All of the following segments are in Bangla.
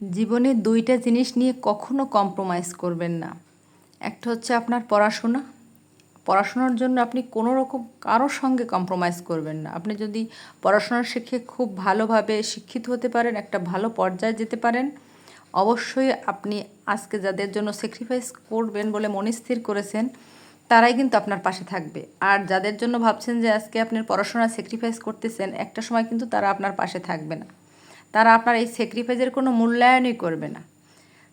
জীবনে দুইটা জিনিস নিয়ে কখনো কম্প্রোমাইজ করবেন না। একটা হচ্ছে আপনার পড়াশোনা। পড়াশোনার জন্য আপনি কোনো রকম কারোর সঙ্গে কম্প্রোমাইজ করবেন না। আপনি যদি পড়াশোনা শিখে খুব ভালোভাবে শিক্ষিত হতে পারেন, একটা ভালো পর্যায়ে যেতে পারেন, অবশ্যই আপনি আজকে যাদের জন্য স্যাক্রিফাইস করবেন বলে মনে স্থির করেছেন, তারাই কিন্তু আপনার পাশে থাকবে। আর যাদের জন্য ভাবছেন যে আজকে আপনার পড়াশোনা স্যাক্রিফাইস করতেছেন, একটা সময় কিন্তু তারা আপনার পাশে থাকবে না। তারা আপনার এই স্যাক্রিফাইসের কোনো মূল্যায়নই করবে না।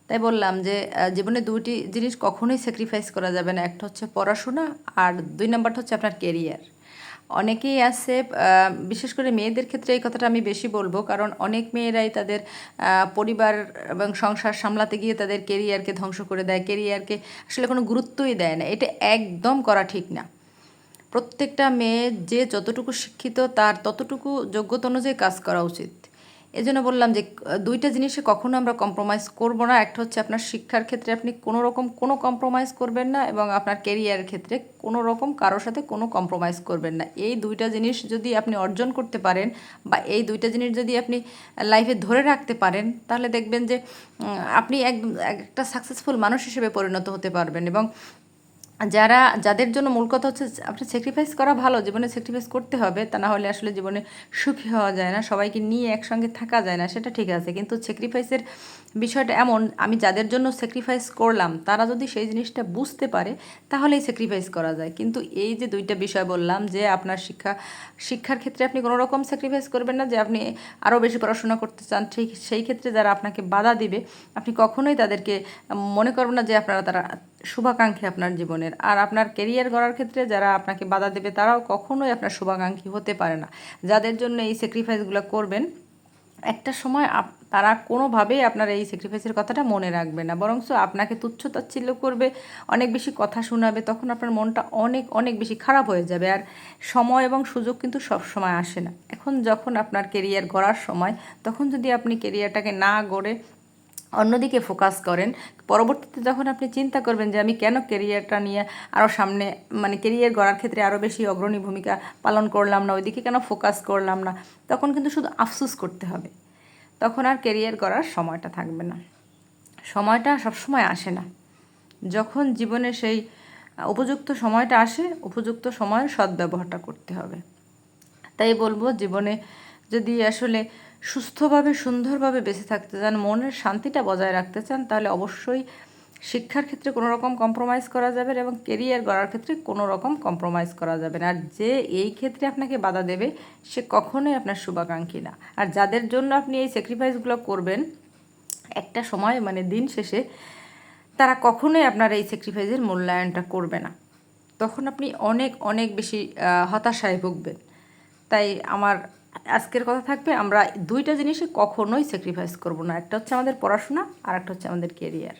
তাই বললাম যে জীবনে দুটি জিনিস কখনোই স্যাক্রিফাইস করা যাবে না। একটা হচ্ছে পড়াশোনা আর দুই নম্বরটা হচ্ছে আপনার কেরিয়ার অনেকেই আছে বিশেষ করে মেয়েদের ক্ষেত্রে এই কথাটা আমি বেশি বলব, কারণ অনেক মেয়েরাই তাদের পরিবার এবং সংসার সামলাতে গিয়ে তাদের কেরিয়ারকে ধ্বংস করে দেয়। কেরিয়ারকে আসলে কোনো গুরুত্বই দেয় না। এটা একদম করা ঠিক না। প্রত্যেকটা মেয়ে যে যতটুকু শিক্ষিত, তার ততটুকু যোগ্যতা অনুযায়ী কাজ করা উচিত। এজন্য বললাম যে দুইটা জিনিসে কখনো আমরা কম্প্রোমাইজ করব না। একটা হচ্ছে আপনার শিক্ষার ক্ষেত্রে আপনি কোনো রকম কোনো কম্প্রোমাইজ করবেন না এবং আপনার কেরিয়ারের ক্ষেত্রে কোনো রকম কারোর সাথে কোনো কম্প্রোমাইজ করবেন না। এই দুইটা জিনিস যদি আপনি অর্জন করতে পারেন বা এই দুইটা জিনিস যদি আপনি লাইফে ধরে রাখতে পারেন, তাহলে দেখবেন যে আপনি একদম একটা সাকসেসফুল মানুষ হিসেবে পরিণত হতে পারবেন এবং যারা, যাদের জন্য মূল কথা হচ্ছে আপনি স্যাক্রিফাইস করা ভালো, জীবনে স্যাক্রিফাইস করতে হবে, তা না হলে আসলে জীবনে সুখী হওয়া যায় না, সবাইকে নিয়ে একসঙ্গে থাকা যায় না, সেটা ঠিক আছে। কিন্তু স্যাক্রিফাইসের বিষয়টা এমন, আমি যাদের জন্য স্যাক্রিফাইস করলাম, তারা যদি সেই জিনিসটা বুঝতে পারে, তাহলেই স্যাক্রিফাইস করা যায়। কিন্তু এই যে দুইটা বিষয় বললাম যে আপনার শিক্ষা, শিক্ষার ক্ষেত্রে আপনি কোনো রকম স্যাক্রিফাইস করবেন না, যে আপনি আরও বেশি পড়াশোনা করতে চান, ঠিক সেই ক্ষেত্রে যারা আপনাকে বাধা দিবে, আপনি কখনোই তাদেরকে মনে করবেন না যে আপনারা তারা শুভাকাঙ্ক্ষী আপনার জীবনের। আর আপনার কেরিয়ার গড়ার ক্ষেত্রে যারা আপনাকে বাধা দেবে, তারাও কখনোই আপনার শুভাকাঙ্ক্ষী হতে পারে না। যাদের জন্য এই স্যাক্রিফাইসগুলো করবেন, একটা সময় আপ তারা কোনোভাবেই আপনার এই স্যাক্রিফাইসের কথাটা মনে রাখবে না। বরঞ্চ আপনাকে তুচ্ছ তাচ্ছিল্য করবে, অনেক বেশি কথা শোনাবে, তখন আপনার মনটা অনেক অনেক বেশি খারাপ হয়ে যাবে। আর সময় এবং সুযোগ কিন্তু সব সময় আসে না। এখন যখন আপনার কেরিয়ার গড়ার সময়, তখন যদি আপনি কেরিয়ারটাকে না গড়ে অন্যদিকে ফোকাস করেন। পরবর্তীতে যখন আপনি চিন্তা করবেন যে আমি কেন কেরিয়ারটা নিয়ে আরও সামনে মানে কেরিয়ার গড়ার ক্ষেত্রে আরও বেশি অগ্রণী ভূমিকা পালন করলাম না, ওইদিকে কেন ফোকাস করলাম না, তখন কিন্তু শুধু আফসুস করতে হবে। তখন আর কেরিয়ার গড়ার সময়টা থাকবে না। সময়টা সবসময় আসে না। যখন জীবনে সেই উপযুক্ত সময়টা আসে, উপযুক্ত সময়ের সদ্ব্যবহারটা করতে হবে। তাই বলব, জীবনে যদি আসলে সুস্থভাবে, সুন্দরভাবে বেঁচে থাকতে চান, মনের শান্তিটা বজায় রাখতে চান, তাহলে অবশ্যই শিক্ষার ক্ষেত্রে কোনো রকম কম্প্রোমাইজ করা যাবে এবং কেরিয়ার গড়ার ক্ষেত্রে কোনো রকম কম্প্রোমাইজ করা যাবে না। আর যে এই ক্ষেত্রে আপনাকে বাধা দেবে, সে কখনোই আপনার শুভাকাঙ্ক্ষী না। আর যাদের জন্য আপনি এই স্যাক্রিফাইসগুলো করবেন, একটা সময় মানে দিন শেষে, তারা কখনোই আপনার এই স্যাক্রিফাইসের মূল্যায়নটা করবে না। তখন আপনি অনেক অনেক বেশি হতাশায় ভুগবেন। তাই আমার আজকের কথা থাকবে, আমরা দুইটা জিনিসে কখনোই স্যাক্রিফাইস করব না। একটা হচ্ছে আমাদের পড়াশোনা আর একটা হচ্ছে আমাদের কেরিয়ার